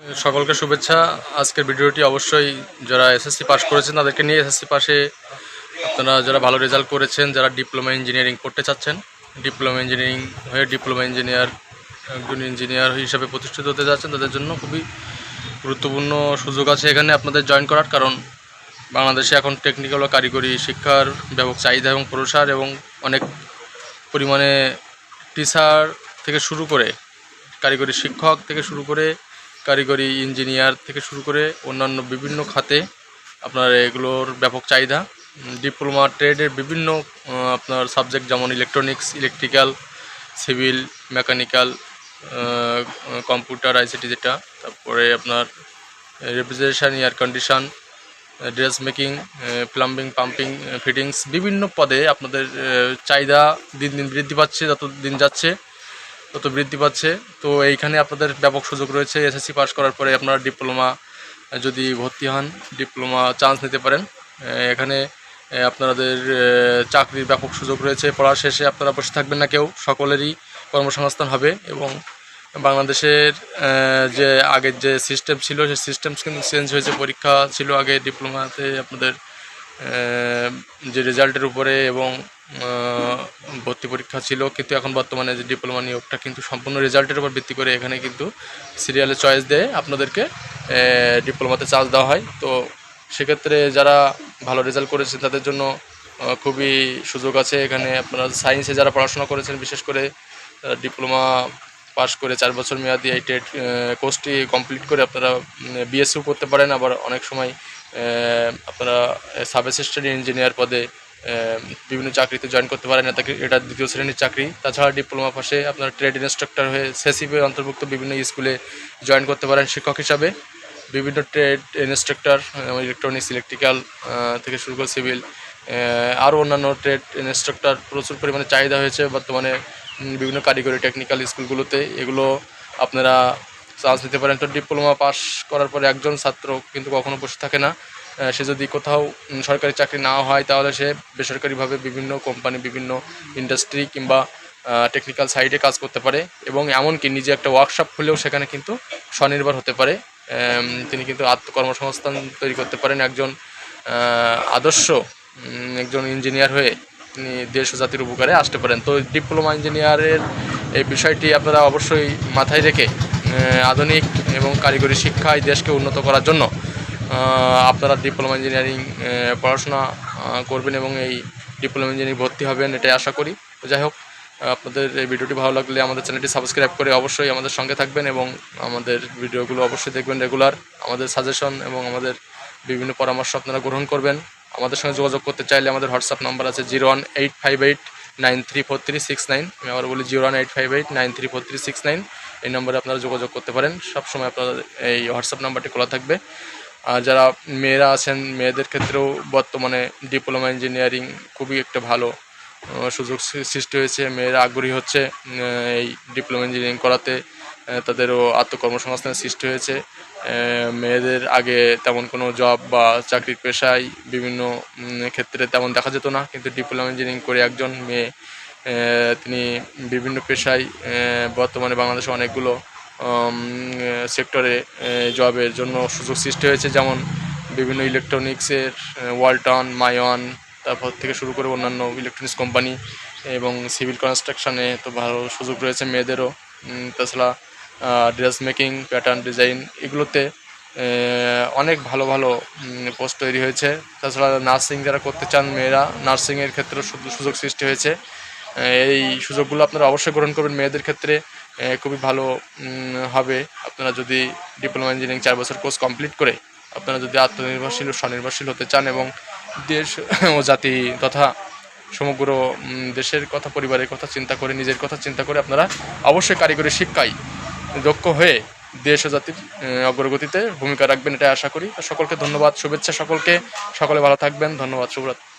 সকলকে শুভেচ্ছা। আজকের ভিডিওটি অবশ্যই যারা এসএসসি পাস করেছেন, তাদেরকে নিয়ে এসএসসি পাশে আপনারা যারা ভালো রেজাল্ট করেছেন, যারা ডিপ্লোমা ইঞ্জিনিয়ারিং করতে চাচ্ছেন, ডিপ্লোমা ইঞ্জিনিয়ারিং হয়ে ডিপ্লোমা ইঞ্জিনিয়ার, একজন ইঞ্জিনিয়ার হিসাবে প্রতিষ্ঠিত হতে যাচ্ছেন, তাদের জন্য খুবই গুরুত্বপূর্ণ সুযোগ আছে এখানে আপনাদের জয়েন করার। কারণ বাংলাদেশে এখন টেকনিক্যাল ও কারিগরি শিক্ষার ব্যাপক চাহিদা এবং প্রসার এবং অনেক পরিমাণে টিচার থেকে শুরু করে কারিগরি শিক্ষক থেকে শুরু করে কারিগরি ইঞ্জিনিয়ার থেকে শুরু করে অন্যান্য বিভিন্ন খাতে আপনার এগুলোর ব্যাপক চাহিদা। ডিপ্লোমা, ট্রেডের বিভিন্ন আপনার সাবজেক্ট যেমন electronics electrical civil mechanical computer ICT যেটা, তারপরে আপনার refrigeration air condition dress making plumbing pumping fittings বিভিন্ন পদে আপনাদের চাহিদা দিন দিন বৃদ্ধি পাচ্ছে, যত দিন যাচ্ছে। তত বৃদ্ধি পাচ্ছে। তো এইখানে আপনাদের ব্যাপক সুযোগ রয়েছে। এসএসসি পাস করার পরে আপনারা ডিপ্লোমা যদি ভর্তি হন, ডিপ্লোমা চান্স নিতে পারেন। এখানে আপনাদের চাকরির ব্যাপক সুযোগ রয়েছে। পড়া শেষে আপনারা বসে থাকবেন না কেউ। সকলেরই কর্মসংস্থান হবে এবং বাংলাদেশের যে আগের যে সিস্টেম ছিল, সেই সিস্টেম কিন্তু চেঞ্জ হয়েছে। পরীক্ষা ছিল আগে। ডিপ্লোমাতে আপনাদের যে রেজাল্টের উপরে এবং ভর্তি পরীক্ষা ছিল, কিন্তু এখন বর্তমানে যে ডিপ্লোমা নিয়োগটা কিন্তু সম্পূর্ণ রেজাল্টের উপর ভিত্তি করে এখানে কিন্তু সিরিয়ালে চয়েস দেয় আপনাদেরকে ডিপ্লোমাতে চান্স দেওয়া হয়। তো সেক্ষেত্রে যারা ভালো রেজাল্ট করেছে, তাদের জন্য খুবই সুযোগ আছে। এখানে আপনারা সায়েন্সে যারা পড়াশোনা করেছেন, বিশেষ করে ডিপ্লোমা পাস করে চার বছর মেয়াদি এই টেট কোর্সটি কমপ্লিট করে আপনারা বিএসসিও করতে পারেন। আবার অনেক সময় আপনারা সাব ইঞ্জিনিয়ার পদে বিভিন্ন চাকরিতে জয়েন করতে পারেন এটা এটা দ্বিতীয় শ্রেণির চাকরি। তাছাড়া ডিপ্লোমা পাশে আপনার ট্রেড ইনস্ট্রাক্টর হয়ে সেসিপে অন্তর্ভুক্ত বিভিন্ন স্কুলে জয়েন করতে পারেন শিক্ষক হিসাবে। বিভিন্ন ট্রেড ইনস্ট্রাক্টর ইলেকট্রনিক্স ইলেকট্রিক্যাল থেকে শুরু করে সিভিল আরও অন্যান্য ট্রেড ইনস্ট্রাক্টর প্রচুর পরিমাণে চাহিদা হয়েছে বর্তমানে বিভিন্ন কারিগরি টেকনিক্যাল স্কুলগুলোতে এগুলো আপনারা চান্স নিতে পারেন। তো ডিপ্লোমা পাস করার পরে একজন ছাত্র কিন্তু কখনো বসে থাকে না। সে যদি কোথাও সরকারি চাকরি না হয়, তাহলে সে বেসরকারিভাবে বিভিন্ন কোম্পানি, বিভিন্ন ইন্ডাস্ট্রি কিংবা টেকনিক্যাল সাইডে কাজ করতে পারে এবং এমনকি নিজে একটা ওয়ার্কশপ খুলেও সেখানে কিন্তু স্বনির্ভর হতে পারে। তিনি কিন্তু আত্মকর্মসংস্থান তৈরি করতে পারেন। একজন আদর্শ একজন ইঞ্জিনিয়ার হয়ে তিনি দেশ ও জাতির উপকারে আসতে পারেন। তো ডিপ্লোমা ইঞ্জিনিয়ারের এই বিষয়টি আপনারা অবশ্যই মাথায় রেখে আধুনিক এবং কারিগরি শিক্ষায় দেশকে উন্নত করার জন্য আপনারা ডিপ্লোমা ইঞ্জিনিয়ারিং পড়াশোনা করবেন এবং এই ডিপ্লোমা ইঞ্জিনিয়ারিং ভর্তি হবেন, এটাই আশা করি। যাই হোক আপনাদের এই ভিডিওটি ভালো লাগলে আমাদের চ্যানেলটি সাবস্ক্রাইব করে অবশ্যই আমাদের সঙ্গে থাকবেন এবং আমাদের ভিডিওগুলো অবশ্যই দেখবেন রেগুলার আমাদের সাজেশন এবং আমাদের বিভিন্ন পরামর্শ আপনারা গ্রহণ করবেন। আমাদের সঙ্গে যোগাযোগ করতে চাইলে আমাদের হোয়াটসঅ্যাপ নাম্বার আছে zero one eight five eight nine three four three six nine আমি আবার বলি zero one eight five eight nine three four three six nine এই নম্বরে আপনারা যোগাযোগ করতে পারেন। সবসময় আপনাদের এই হোয়াটসঅ্যাপ নাম্বারটি খোলা থাকবে। আর যারা মেয়েরা আছেন, মেয়েদের ক্ষেত্রেও বর্তমানে ডিপ্লোমা ইঞ্জিনিয়ারিং খুবই একটা ভালো সুযোগ সৃষ্টি হয়েছে। মেয়েরা আগ্রহী হচ্ছে এই ডিপ্লোমা ইঞ্জিনিয়ারিং করাতে তাদেরও আত্মকর্মসংস্থানের সৃষ্টি হয়েছে। মেয়েদের আগে তেমন কোনো জব বা চাকরির পেশায় বিভিন্ন ক্ষেত্রে তেমন দেখা যেত না, কিন্তু ডিপ্লোমা ইঞ্জিনিয়ারিং করে একজন মেয়ে তিনি বিভিন্ন পেশায় বর্তমানে বাংলাদেশে অনেকগুলো সেক্টরে জবের জন্য সুযোগ সৃষ্টি হয়েছে। যেমন বিভিন্ন ইলেকট্রনিক্সের ওয়ালটন মায়ন তারপর থেকে শুরু করে অন্যান্য ইলেকট্রনিক্স কোম্পানি এবং সিভিল কনস্ট্রাকশনে তো ভালো সুযোগ রয়েছে মেয়েদেরও। তাছাড়া ড্রেস মেকিং প্যাটার্ন ডিজাইন এগুলোতে অনেক ভালো ভালো পোস্ট তৈরি হয়েছে। তাছাড়া নার্সিং যারা করতে চান মেয়েরা নার্সিংয়ের ক্ষেত্রেও সুযোগ সৃষ্টি হয়েছে। এই সুযোগগুলো আপনারা অবশ্যই গ্রহণ করবেন। মেয়েদের ক্ষেত্রে খুবই ভালো হবে। আপনারা যদি ডিপ্লোমা ইঞ্জিনিয়ারিং চার বছর কোর্স কমপ্লিট করে আপনারা যদি আত্মনির্ভরশীল ও স্বনির্ভরশীল হতে চান এবং দেশ ও জাতি তথা সমগ্র দেশের কথা, পরিবারের কথা চিন্তা করে, নিজের কথা চিন্তা করে আপনারা অবশ্যই কারিগরি শিক্ষায় দক্ষ হয়ে দেশ ও জাতির অগ্রগতিতে ভূমিকা রাখবেন এটা আশা করি। সকলকে ধন্যবাদ, শুভেচ্ছা সকলকে। সকলে ভালো থাকবেন। ধন্যবাদ, শুভরাত্রি।